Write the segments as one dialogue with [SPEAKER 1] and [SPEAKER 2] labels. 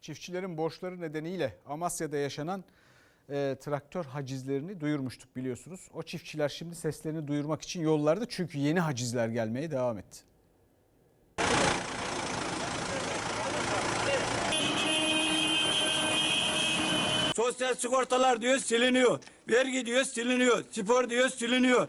[SPEAKER 1] Çiftçilerin borçları nedeniyle Amasya'da yaşanan e, traktör hacizlerini duyurmuştuk biliyorsunuz. O çiftçiler şimdi seslerini duyurmak için yollarda çünkü yeni hacizler gelmeye devam etti.
[SPEAKER 2] Sosyal sigortalar diyor siliniyor. Vergi diyor siliniyor. Spor diyor siliniyor.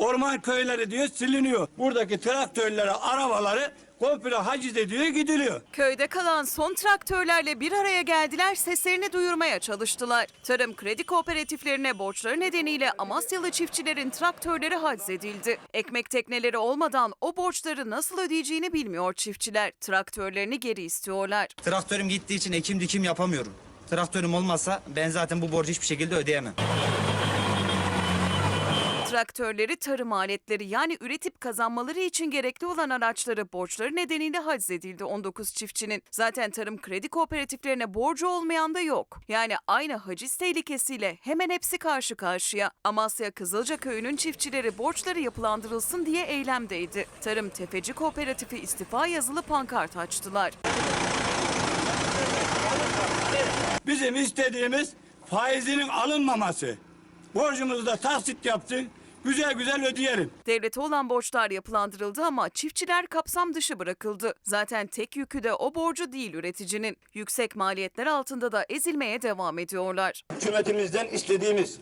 [SPEAKER 2] Orman köyleri diyor siliniyor. Buradaki traktörleri, arabaları komple haciz ediyor gidiliyor.
[SPEAKER 3] Köyde kalan son traktörlerle bir araya geldiler, seslerini duyurmaya çalıştılar. Tarım kredi kooperatiflerine borçları nedeniyle Amasyalı çiftçilerin traktörleri haczedildi. Ekmek tekneleri olmadan o borçları nasıl ödeyeceğini bilmiyor çiftçiler. Traktörlerini geri istiyorlar.
[SPEAKER 4] Traktörüm gittiği için ekim dikim yapamıyorum. Traktörüm olmazsa ben zaten bu borcu hiçbir şekilde ödeyemem.
[SPEAKER 3] Traktörleri, tarım aletleri yani üretip kazanmaları için gerekli olan araçları borçları nedeniyle haczedildi 19 çiftçinin. Zaten tarım kredi kooperatiflerine borcu olmayan da yok. Yani aynı haciz tehlikesiyle hemen hepsi karşı karşıya. Amasya Kızılca Köyü'nün çiftçileri borçları yapılandırılsın diye eylemdeydi. Tarım Tefeci Kooperatifi istifa yazılı pankart açtılar.
[SPEAKER 2] Bizim istediğimiz faizinin alınmaması. Borcumuzu da taksit yapsın. Güzel güzel ödeyelim.
[SPEAKER 3] Devlete olan borçlar yapılandırıldı ama çiftçiler kapsam dışı bırakıldı. Zaten tek yükü de o borcu değil üreticinin. Yüksek maliyetler altında da ezilmeye devam ediyorlar.
[SPEAKER 5] hükümetimizden istediğimiz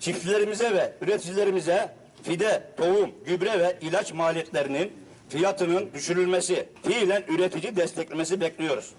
[SPEAKER 5] çiftçilerimize ve üreticilerimize fide, tohum, gübre ve ilaç maliyetlerinin fiyatının düşürülmesi, fiilen üretici desteklemesi bekliyoruz.